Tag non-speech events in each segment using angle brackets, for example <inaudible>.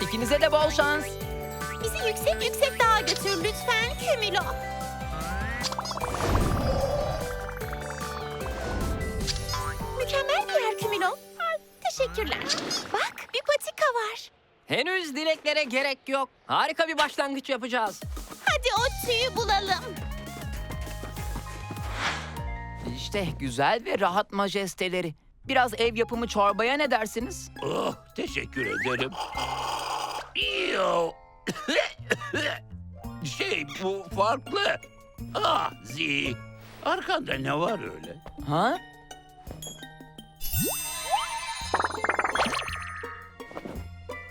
İkinize de bol şans. Bizi yüksek yüksek dağa götür lütfen Kemilo. Mükemmel bir yer Kemilo. Teşekkürler. Bak bir patika var. Henüz dileklere gerek yok. Harika bir başlangıç yapacağız. Hadi o tüyü bulalım. İşte güzel ve rahat majesteleri. Biraz ev yapımı çorbaya ne dersiniz? Oh, teşekkür ederim. Yo. <coughs> şey, bu farklı. Ah, Zi. Arkanda ne var öyle? Ha?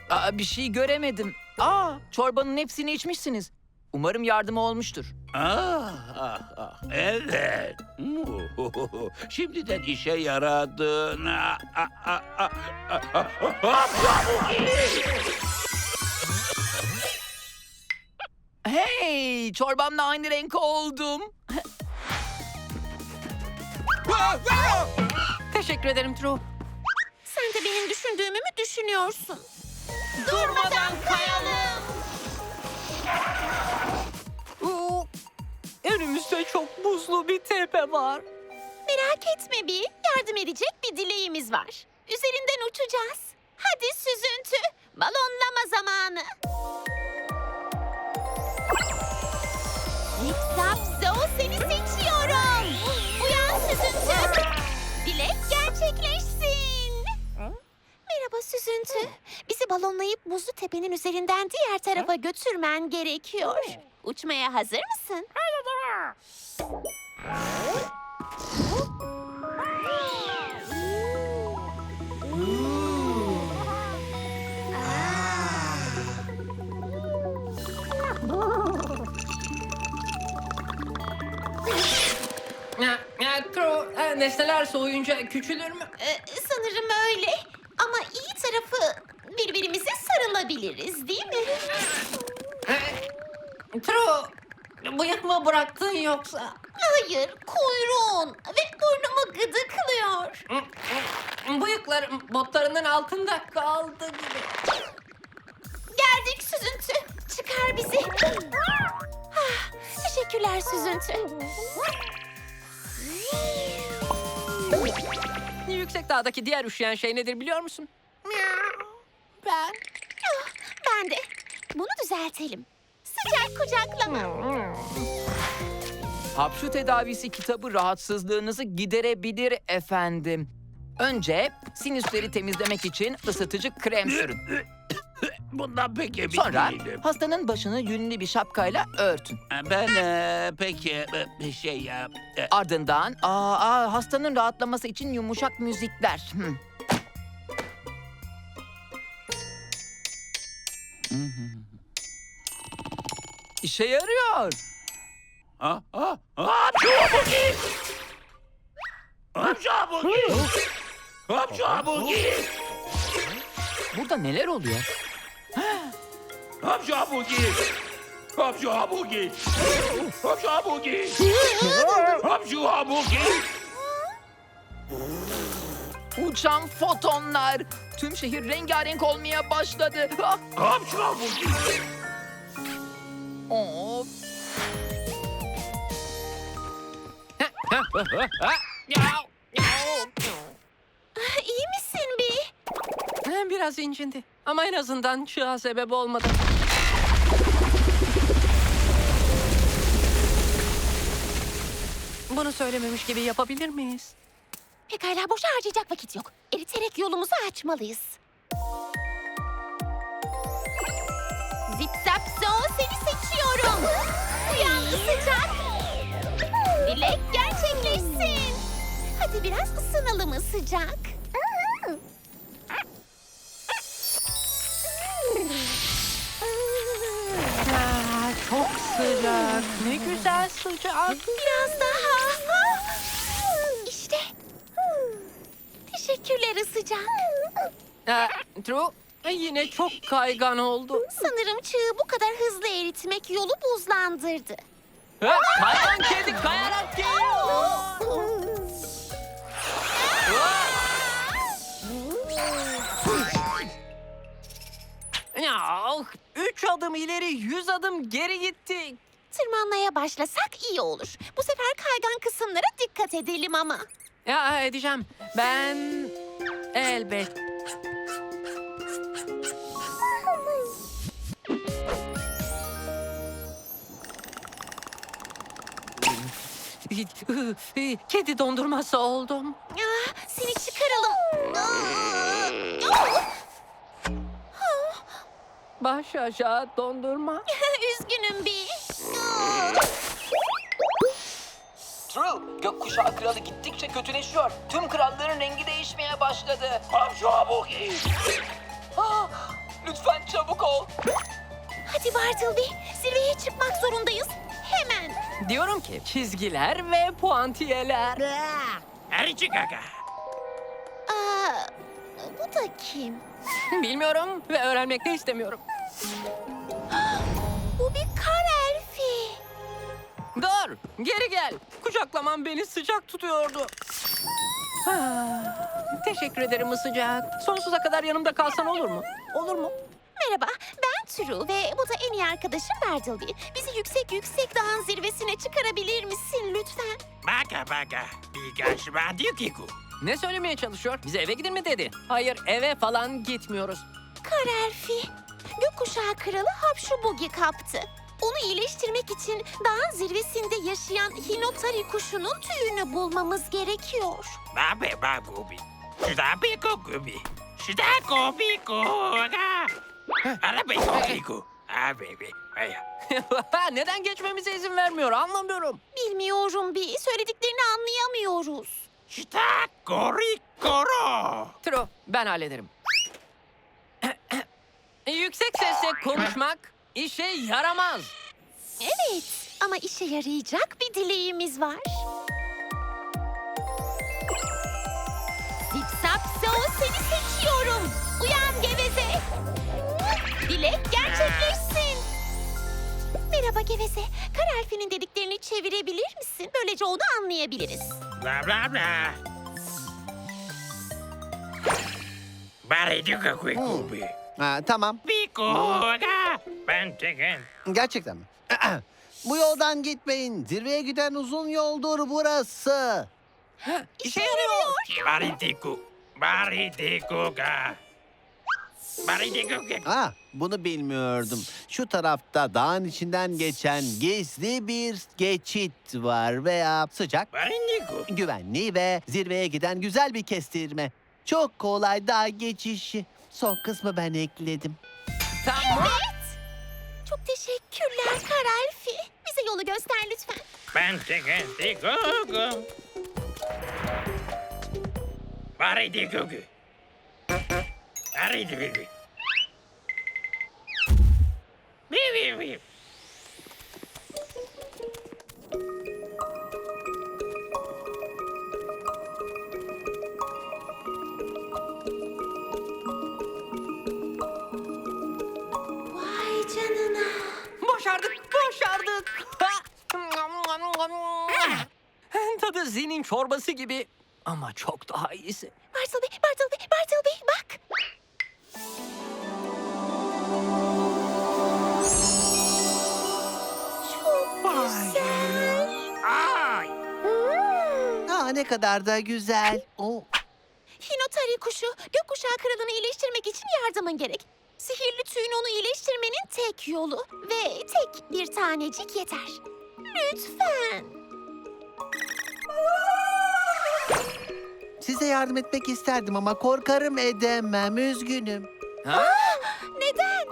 Aa, bir şey göremedim. Aa, çorbanın hepsini içmişsiniz. Umarım yardımı olmuştur. Ah, ah, ah. Evet. Şimdiden işe yaradın. Ah, ah, ah, ah, ah, ah, ah, ah. Hey, çorbamla aynı renk oldum. Teşekkür ederim True. Sen de benim düşündüğümü mü düşünüyorsun? Durmadan kayalım. Önümüzde çok buzlu bir tepe var. Merak etme bir. Yardım edecek bir dileğimiz var. Üzerinden uçacağız. Hadi süzüntü. Balonlama zamanı. Zip zap zoo seni seçiyorum. Uyan süzüntü. Dilek gerçekleşsin. Merhaba süzüntü. Bizi balonlayıp buzlu tepenin üzerinden diğer tarafa götürmen gerekiyor. Uçmaya hazır mısın? Ya, ya, e, nesneler soğuyunca küçülür mü? Ee, sanırım öyle. Ama iyi tarafı birbirimize sarılabiliriz değil mi? E, bıyık mı bıraktın yoksa? Hayır, kuyruğun ve burnumu gıdıklıyor. Bıyıklarım botlarının altında kaldı gibi. Geldik süzüntü. Çıkar bizi. Ah, teşekkürler süzüntü. Yüksek dağdaki diğer üşüyen şey nedir biliyor musun? Ben. Ah, ben de. Bunu düzeltelim. Sıcak kucaklama. Hapşu tedavisi kitabı rahatsızlığınızı giderebilir efendim. Önce sinüsleri temizlemek için ısıtıcı krem sürün. <coughs> Bundan pek emin Sonra değilim. hastanın başını yünlü bir şapkayla örtün. Ben e, pek e, e, şey ya... e, Ardından aa, aa, hastanın rahatlaması için yumuşak müzikler. Hmm. İşe yarıyor. Ah, ah, ah, Hapşabugi! Hapşabugi! Hapşabugi! Burada neler oluyor? Hapşabugi! Hapşabugi! Hapşabugi! Hapşabugi! Uçan fotonlar. Tüm şehir rengarenk olmaya başladı. Ah, of. İyi misin bir? Biraz incindi. Ama en azından çığa sebep olmadı. Bunu söylememiş gibi yapabilir miyiz? Pekala boşa harcayacak vakit yok. Eriterek yolumuzu açmalıyız. Zip zap zoo seni seçiyorum. Uyan sıcak. Hadi biraz ısınalım sıcak. Aa, çok sıcak. Ne güzel sıcak. Biraz daha. İşte. Teşekkürler sıcak. Aa, True, yine çok kaygan oldu. Sanırım çığı bu kadar hızlı eritmek yolu buzlandırdı. Ha, Kaygan kedi kayarak geliyor. Adım geri gittik. Tırmanmaya başlasak iyi olur. Bu sefer kaygan kısımlara dikkat edelim ama. Ya edeceğim. Ben elbet. <laughs> Kedi dondurması oldum. Ah, seni çıkaralım. Ah! Baş aşağı dondurma. <laughs> Üzgünüm bir. True, gökkuşağı kralı gittikçe kötüleşiyor. Tüm kralların rengi değişmeye başladı. Komşu Abuki. Ah, lütfen çabuk ol. Hadi Bartleby, zirveye çıkmak zorundayız. Hemen. Diyorum ki çizgiler ve puantiyeler. Erici Gaga. Aa, bu da kim? Bilmiyorum ve öğrenmek de istemiyorum. Bu bir kar elfi. Dur, geri gel. Kucaklaman beni sıcak tutuyordu. Ah, Teşekkür ederim sıcak. Sonsuza kadar yanımda kalsan olur mu? Olur mu? Merhaba, ben True ve bu da en iyi arkadaşım Bartleby. Bizi yüksek yüksek dağın zirvesine çıkarabilir misin lütfen? Baga baga. Birkaç radyo kiku. Ne söylemeye çalışıyor? Bize eve gidin mi dedi? Hayır, eve falan gitmiyoruz. Kar elfi. Gökkuşağı kralı Hapşubugi kaptı. Onu iyileştirmek için dağın zirvesinde yaşayan Hinotari kuşunun tüyünü bulmamız gerekiyor. Babe bagubi. Şudabi kokubi. Şudako bikuga. Arabe kokiku. Abi be. Aya. <laughs> Neden geçmemize izin vermiyor anlamıyorum. Bilmiyorum bir, söylediklerini anlayamıyoruz. Şudako rikoro. Tro, ben hallederim. Yüksek sesle konuşmak işe yaramaz. Evet ama işe yarayacak bir dileğimiz var. Zip zap zoo seni seçiyorum. Uyan geveze. Dilek gerçekleşsin. Merhaba geveze. Kar elfinin dediklerini çevirebilir misin? Böylece onu anlayabiliriz. Bla bla bla. Bari duka kuikubi. Ha, tamam. Bikuga. Ben tegen. Gerçekten mi? <clears throat> Bu yoldan gitmeyin. Zirveye giden uzun yoldur burası. İşe yarıyor. Bari diku. Bari dikuga. Bari dikuga. Ha, bunu bilmiyordum. Şu tarafta dağın içinden geçen gizli bir geçit var veya sıcak, Bari diku. güvenli ve zirveye giden güzel bir kestirme. Çok kolay dağ geçişi. Son kısmı ben ekledim. Tamam. Çok teşekkürler Kar elfi. Bize yolu göster lütfen. Ben tegen dikuga. Bari dikuga. Bari dikuga. Bi bi bi. Tadı zinin çorbası gibi ama çok daha iyisi. Bartleby, Bartleby, Bartleby bak. Çok güzel. Ay. Hmm. Ha, ne kadar da güzel. Oh. Hinotari kuşu gökkuşağı kralını iyileştirmek için yardımın gerek. Sihirli tüyün onu iyileştirmenin tek yolu ve tek bir tanecik yeter. Lütfen. Size yardım etmek isterdim ama korkarım edemem. Üzgünüm. Ha? <gasps> Neden?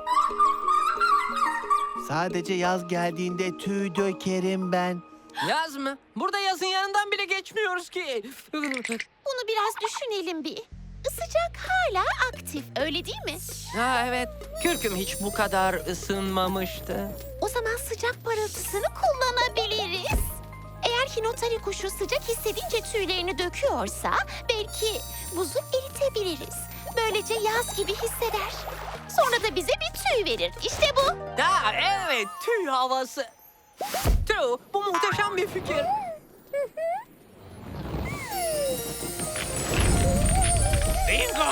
Sadece yaz geldiğinde tüy dökerim ben. Yaz mı? Burada yazın yanından bile geçmiyoruz ki. <laughs> Bunu biraz düşünelim bir. Isıcak hala aktif öyle değil mi? Ha evet, kürküm hiç bu kadar ısınmamıştı. O zaman sıcak parıltısını kullanabiliriz. Eğer Hinotari kuşu sıcak hissedince tüylerini döküyorsa belki buzu eritebiliriz. Böylece yaz gibi hisseder. Sonra da bize bir tüy verir. İşte bu. Ha evet, tüy havası. True, bu muhteşem bir fikir. Bingo!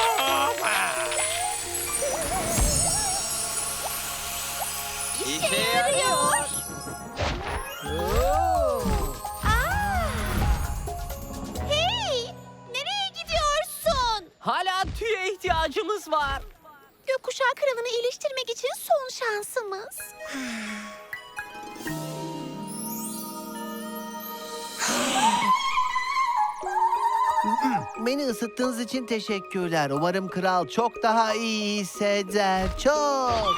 Kralını iyileştirmek için son şansımız. <gasps> Beni ısıttığınız için teşekkürler. Umarım kral çok daha iyi hisseder. Çok.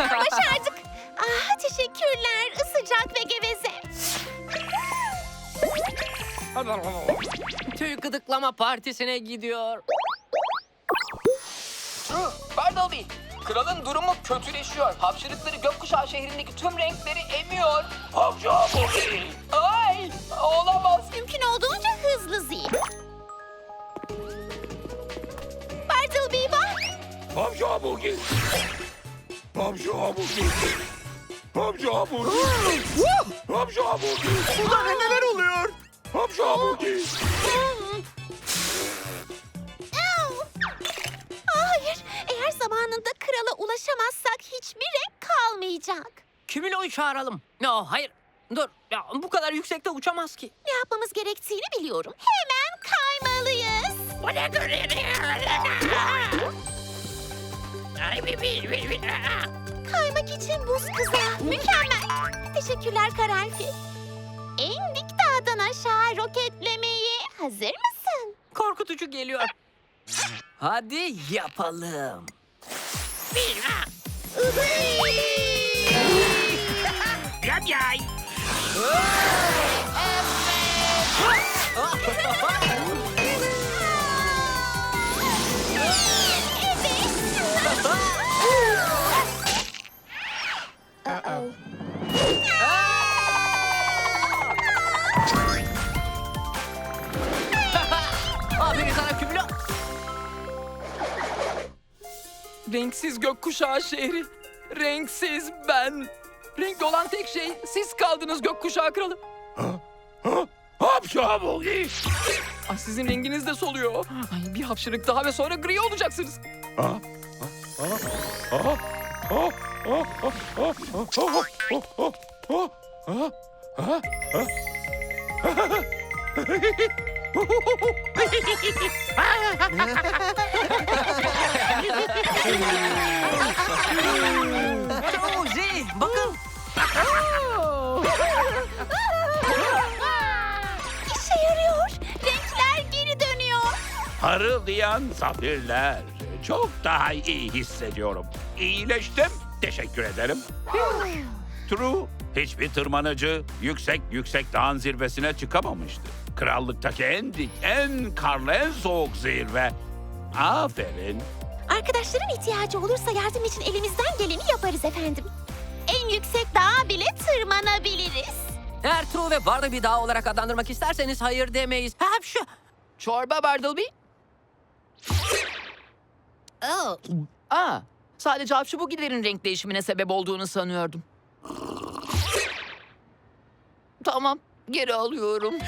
Başardık. Ah teşekkürler. Isıcak ve geveze. Tüy gıdıklama partisine gidiyor. Bartleby, kralın durumu kötüleşiyor. Hapşırıkları gökkuşağı şehrindeki tüm renkleri emiyor. Ay, olamaz. Mümkün olduğunca hızlı zil. Bartleby bak. Hamza hamburger. Hamza hamburger. Burada neler oluyor? Hamza zamanında krala ulaşamazsak hiçbir renk kalmayacak. Kimilo'yu çağıralım. No, hayır. Dur. Ya, bu kadar yüksekte uçamaz ki. Ne yapmamız gerektiğini biliyorum. Hemen kaymalıyız. Kaymak için buz kızağı. Mükemmel. Teşekkürler Karalfi. En dik dağdan aşağı roketlemeye hazır mısın? Korkutucu geliyor. Hadi yapalım. ปี้มากยับใหญ่ gökkuşağı şehri. Renksiz ben. Renkli olan tek şey siz kaldınız gökkuşağı kralı. Hamza hamburger. Ay sizin renginiz de soluyor. Ay bir hapşırık daha ve sonra gri olacaksınız. Josie, bakın. İşe yarıyor. Renkler geri dönüyor. Parıldayan zafirler. Çok daha iyi hissediyorum. İyileştim. Teşekkür ederim. True, hiçbir tırmanıcı yüksek yüksek dağın zirvesine çıkamamıştı. Krallıktaki en dik, en karlı, en soğuk zirve. Aferin. Arkadaşların ihtiyacı olursa yardım için elimizden geleni yaparız efendim. En yüksek dağa bile tırmanabiliriz. Eğer True ve Barnaby Dağı olarak adlandırmak isterseniz hayır demeyiz. Ha, şu. Çorba Bartleby. Oh. Aa, sadece Hapşubugilerin renk değişimine sebep olduğunu sanıyordum. tamam, geri alıyorum. <laughs>